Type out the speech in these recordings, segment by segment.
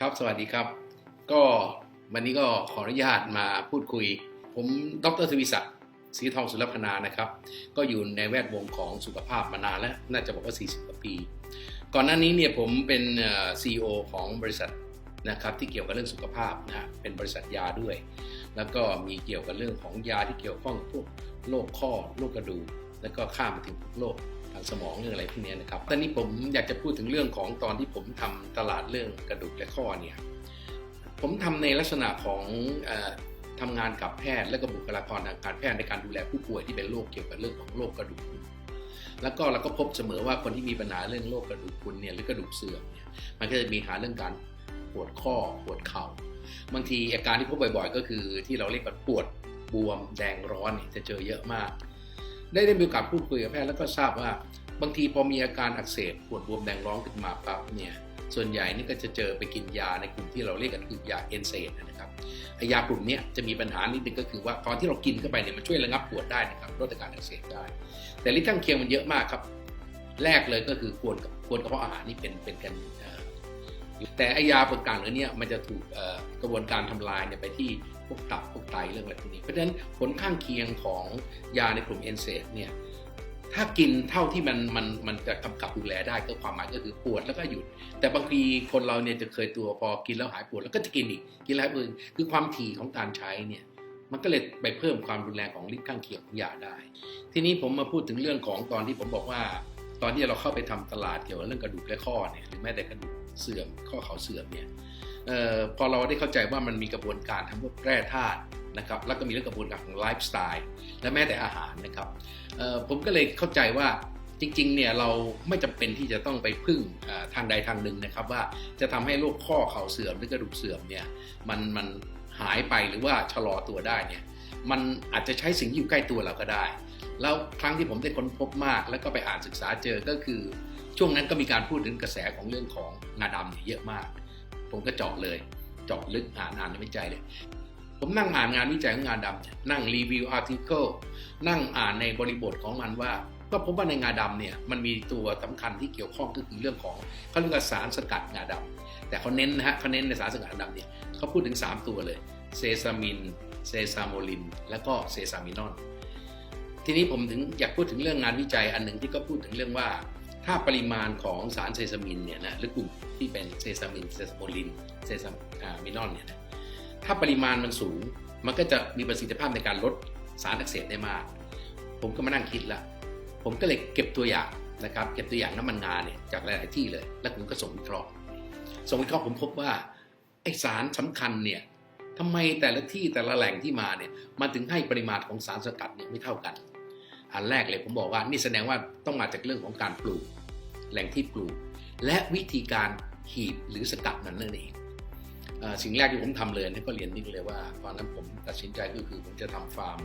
ครับสวัสดีครับ ก็วันนี้ก็ขออนุญาตมาพูดคุย ผมดรทวีศักดิ์ศรีทองสุรพนานะครับ ก็อยู่ในแวดวงของสุขภาพมานานแล้ว น่าจะบอกว่า 40 กว่าปี ก่อนหน้านี้เนี่ยผมเป็นเอ่อ CEO ของบริษัทนะครับที่เกี่ยวกับเรื่องสุขภาพนะฮะเป็นบริษัทยาด้วย แล้วก็มีเกี่ยวกับเรื่องของยาที่เกี่ยวข้องกับพวกโรคข้อโรคกระดูกแล้วก็ข้ามมาถึงพวกโรค สมองเรื่องอะไรพวกนี้นะครับตอนนี้ผมอยากจะพูดถึงเรื่องของตอนที่ผมทำตลาดเรื่องกระดูกและข้อเนี่ยผมทำในลักษณะของออทำงานกับแพทย์และก็บุคลากรทางการแพทย์ในการดูแลผู้ป่วยที่เป็นโรคเกี่ยวกับเรื่องของโรคกระดูกพรุนแล้วก็เราก็พบเสมอว่าคนที่มีปัญหาเรื่องโรคกระดูกพรุนเนี่ยหรือกระดูกเสื่อมเนี่ยมันก็จะมีหาเรื่องการปวดข้อปวดเข่าบางทีอาการที่พบบ่อย ๆ ก็คือที่เราเรียกว่าปวดบวมแดงร้อนเนี่ยจะเจอเยอะมาก ได้ได้มีโอกาสพูดคุยกับแพทย์แล้วก็ทราบว่า บางทีพอมีอาการอักเสบปวดบวมแดงร้อนขึ้นมาปั๊บเนี่ยส่วนใหญ่นี่ก็จะเจอไปกินยาในกลุ่มที่เราเรียกกันคือยาเอนเซดนะครับไอยากลุ่มนี้จะมีปัญหานิดนึงก็คือว่าตอนที่เรากินเข้าไปเนี่ยมันช่วยระงับปวดได้นะครับลดอาการอักเสบได้ แต่ฤทธิ์ข้างเคียงมันเยอะมากครับ แรกเลยก็คือกวนกับกวนกระเพาะอาหารนี่เป็นเป็นกันเแต่ไอยาประการเหล่านี้มันจะถูกกระบวนการทำลายเนี่ยไปที่พวกตับพวกไตเรื่องอะไรพวกนี้ เพราะฉะนั้นผลข้างเคียงของยาในกลุ่มเอนเซดเนี่ยถ้ากินเท่าที่มันมันมันจะกำกับดูแลได้ก็ความหมายก็คือปวดแล้วก็หยุด แต่บางทีคนเราเนี่ยจะเคยตัวพอกินแล้วหายปวดแล้วก็จะกินอีกกินแล้วหายปวดคือความถี่ของการใช้เนี่ยมันก็เลยไปเพิ่มความรุนแรงของฤทธิ์ข้างเคียงของยาได้ ทีนี้ผมมาพูดถึงเรื่องของตอนที่ผมบอกว่า ตอนที่เราเข้าไปทำตลาดเกี่ยวกับเรื่องกระดูกและข้อเนี่ยหรือแม้แต่กระดูก เสื่อมข้อเข่าเสื่อมเนี่ยออพอเราได้เข้าใจว่ามันมีกระบวนการทั้งพวกแร่ธาตุนะครับแล้วก็มีเรื่องกระบวนการของไลฟ์สไตล์และแม้แต่อาหารนะครับออผมก็เลยเข้าใจว่าจริงๆเนี่ยเราไม่จำเป็นที่จะต้องไปพึ่งทางใดทางหนึ่งนะครับ ว่าจะทำให้โรคข้อเข่าเสื่อมหรือกระดูกเสื่อมเนี่ยมันมันหายไปหรือว่าชะลอตัวได้เนี่ยมันอาจจะใช้สิ่งที่อยู่ใกล้ตัวเราก็ได้ แล้วครั้งที่ผมได้ค้นพบมาก แล้วก็ไปอ่านศึกษาเจอก็คือ ช่วงนั้นก็มีการพูดถึงกระแสของเรื่องของงาดำเนี่ยเยอะมาก ผมก็เจาะเลย เจาะลึกอ่านอ่านในวิจัยเลย ผมนั่งอ่านงานวิจัยของงาดำนั่งรีวิวอาร์ติเคิลนั่งอ่านในบริบทของมันว่า ก็พบว่าในงาดำเนี่ยมันมีตัวสำคัญที่เกี่ยวข้องก็คือเรื่องของเขาเรียกว่าสารสกัดงาดำแต่เขาเน้นนะฮะเขาเน้นในสารสกัดงาดำเนี่ยเขาพูดถึง 3 ตัวเลยเซซามินเซซาโมลิน และก็เซซามินอนทีนี้ผมถึงอยากพูดถึงเรื่องงานวิจัยอันหนึ่งที่ก็พูดถึงเรื่องว่า ถ้าปริมาณของสารเซซามินเนี่ยนะหรือกลุ่มที่เป็นเซซามินเซซาโมลินเซซามินอนเนี่ยนะถ้าปริมาณมันสูงมันก็จะมีประสิทธิภาพในการลดสารอักเสบได้มาก ผมก็มานั่งคิดละผมก็เลยเก็บตัวอย่างนะครับเก็บตัวอย่างน้ำมันงาเนี่ยจากหลาย ๆ ที่เลย แล้วผมก็ส่งวิเคราะห์ส่งวิเคราะห์ผมพบว่าไอสารสำคัญเนี่ยทำไมแต่ละที่แต่ละแหล่งที่มาเนี่ยมันถึงให้ปริมาณของสารสกัดเนี่ยไม่เท่ากัน อันแรกเลยผมบอกว่านี่แสดงว่าต้องมาจากเรื่องของการปลูก แหล่งที่ปลูก และวิธีการหีบหรือสกัดมันนั่นเองสิ่งแรกที่ผมทำเลยนี่ก็เรียนนิดเลยว่าตอนนั้นผมตัดสินใจก็คือผมจะทำฟาร์ม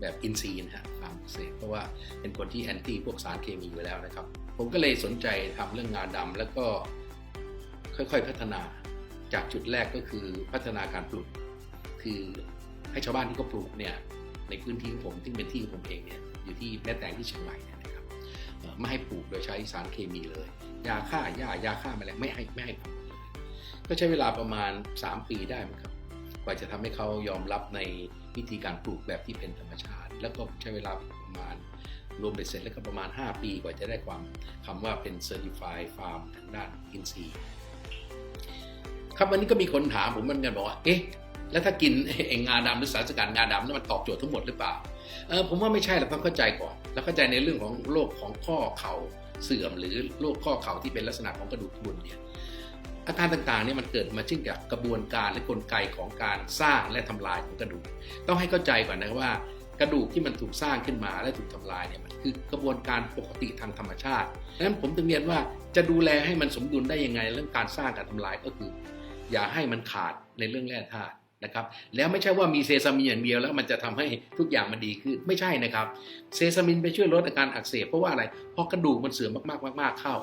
แบบอินทรีย์นะฮะฟาร์มเกษตรเพราะว่าเป็นคนที่แอนตี้พวกสารเคมีอยู่แล้วนะครับ ผมก็เลยสนใจทำเรื่องงานดำแล้วก็ค่อยๆพัฒนาจากจุดแรกก็คือพัฒนาการปลูก คือให้ชาวบ้านที่เขาปลูกเนี่ยในพื้นที่ของผมที่เป็นที่ของผมเองเนี่ย อยู่ที่แม่แตงที่เชียงใหม่นะครับไม่ให้ปลูกโดยใช้สารเคมีเลย ยาฆ่าหญ้ายาฆ่าแมลงไม่ให้ไม่ให้ปลูกเลยก็ใช้เวลาประมาณ 3 ปีได้มั้งครับกว่าจะทำให้เขายอมรับในวิธีการปลูกแบบที่เป็นธรรมชาติ แล้วก็ใช้เวลาประมาณรวมไปเสร็จแล้วก็ประมาณ 5 ปีกว่าจะได้ความคำว่าเป็น Certified Farm ทางด้านอินทรีย์ครับวันนี้ก็มีคนถามผมเหมือนกันบอกว่าเอ๊ะแล้วถ้ากินเองงาดำหรือสารสกัดงาดำนั้นมันตอบโจทย์ทั้งหมดหรือเปล่า เออผมว่าไม่ใช่เราต้องเข้าใจก่อนแล้วเข้าใจในเรื่องของโรคของข้อเข่าเสื่อม หรือโรคข้อเข่าที่เป็นลักษณะของกระดูกพรุนเนี่ยอาการต่างๆเนี่ยมันเกิดมาจากกระบวนการและกลไกของการสร้างและทำลายของกระดูก ต้องให้เข้าใจก่อนนะว่ากระดูกที่มันถูกสร้างขึ้นมาและถูกทำลายเนี่ยมันคือกระบวนการปกติทางธรรมชาติดังนั้นผมถึงเรียนว่าจะดูแลให้มันสมดุลได้ยังไงเรื่องการสร้างการทำลายก็คือ อย่าให้มันขาดในเรื่องแร่ธาตุ นะครับแล้วไม่ใช่ว่ามีเซซามินอย่างเดียวแล้วมันจะทำให้ทุกอย่างมันดีขึ้นไม่ใช่นะครับ เซซามินไปช่วยลดอาการอักเสบเพราะว่าอะไรเพราะกระดูกมันเสื่อมมากๆมากๆเข้า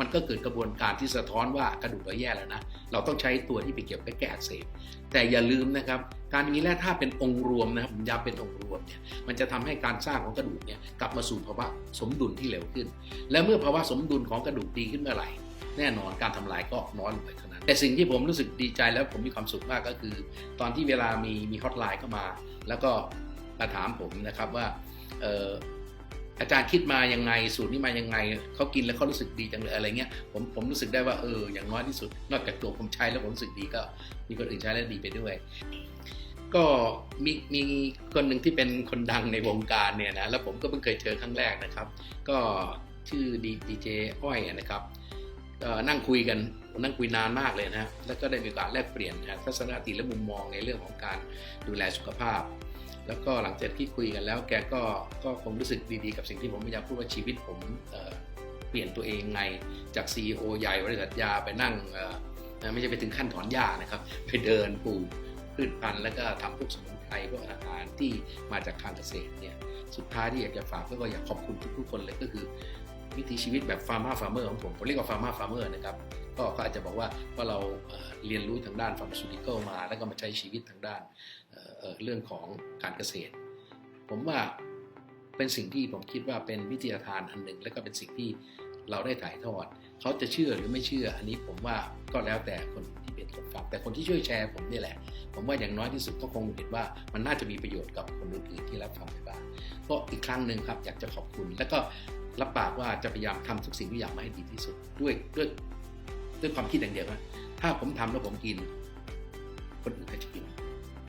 มันก็เกิดกระบวนการที่สะท้อนว่ากระดูกเราแย่แล้วนะเราต้องใช้ตัวที่ไปเกี่ยวกับแก้อักเสบแต่อย่าลืมนะครับ การมีแร่ธาตุเป็นองค์รวมนะครับผมย้ำเป็นองค์รวมเนี่ยมันจะทำให้การสร้างของกระดูกเนี่ยกลับมาสู่ภาวะสมดุลที่เร็วขึ้น และเมื่อภาวะสมดุลของกระดูกดีขึ้นเมื่อไหร่ แน่นอนการทำลายก็น้อยลงไปเท่านั้น แต่สิ่งที่ผมรู้สึกดีใจแล้วผมมีความสุขมากก็คือ ตอนที่เวลามีมีฮอตไลน์เข้ามา แล้วก็มาถามผมนะครับว่าเอาจารย์คิดมายังไงสูตรนี้มายังไงเขากินแล้วเขารู้สึกดีจังเลยอะไรเงี้ยผมผมรู้สึกได้ว่าเอออย่างน้อยที่สุด นอกจากตัวผมใช้แล้วผมรู้สึกดีก็มีคนอื่นใช้แล้วดีไปด้วย ก็มีมีคนหนึ่งที่เป็นคนดังในวงการเนี่ยนะแล้วผมก็เพิ่งเคยเจอครั้งแรกนะครับ ก็ชื่อดีดีเจอ้อยนะครับ นั่งคุยกันนั่งคุยนานมากเลยนะแล้วก็ได้มีโอกาสแลกเปลี่ยนนะทัศนคติและมุมมองในเรื่องของการดูแลสุขภาพ แล้วก็หลังจากที่คุยกันแล้ว แกก็ก็คงรู้สึกดีๆกับสิ่งที่ผมพยายามพูดว่าชีวิตผมเเปลี่ยนตัวเองไงจาก CEO ใหญ่บริษัทยาไปนั่งไม่ใช่ไปถึงขั้นถอนหญ้านะครับ ไปเดินปลูกพืชพันธุ์แล้วก็ทำพวกสมุนไพรพวกอาหารที่มาจากการเกษตรเนี่ยสุดท้ายที่อยากจะฝากก็อยากขอบคุณทุกๆคนเลยก็คือ วิถีชีวิตแบบฟาร์มาฟาร์เมอร์ของผมผมเรียกว่าฟาร์มาฟาร์เมอร์นะครับก็อาจจะบอกว่าว่าเราเรียนรู้ทางด้านฟาร์มาซูติคอลมา แล้วก็มาใช้ชีวิตทางด้านเรื่องของการเกษตร ผมว่าเป็นสิ่งที่ผมคิดว่าเป็นวิทยาทานอันหนึ่ง แล้วก็เป็นสิ่งที่เราได้ถ่ายทอด เขาจะเชื่อหรือไม่เชื่อ อันนี้ผมว่าก็แล้วแต่คนที่เป็นคนฟังแต่คนที่ช่วยแชร์ผมนี่แหละ ผมว่าอย่างน้อยที่สุดก็คงเห็นว่ามันน่าจะมีประโยชน์กับคนอื่นๆที่รับฟังไปบ้างก็อีกครั้งหนึ่งครับอยากจะขอบคุณ แล้วก็ รับปากว่าจะพยายามทำทุกสิ่งทุกอย่างมาให้ดีที่สุดด้วยด้วยด้วยความคิดอย่างเดียวว่าถ้าผมทำแล้วผมกิน คนอื่นก็จะกิน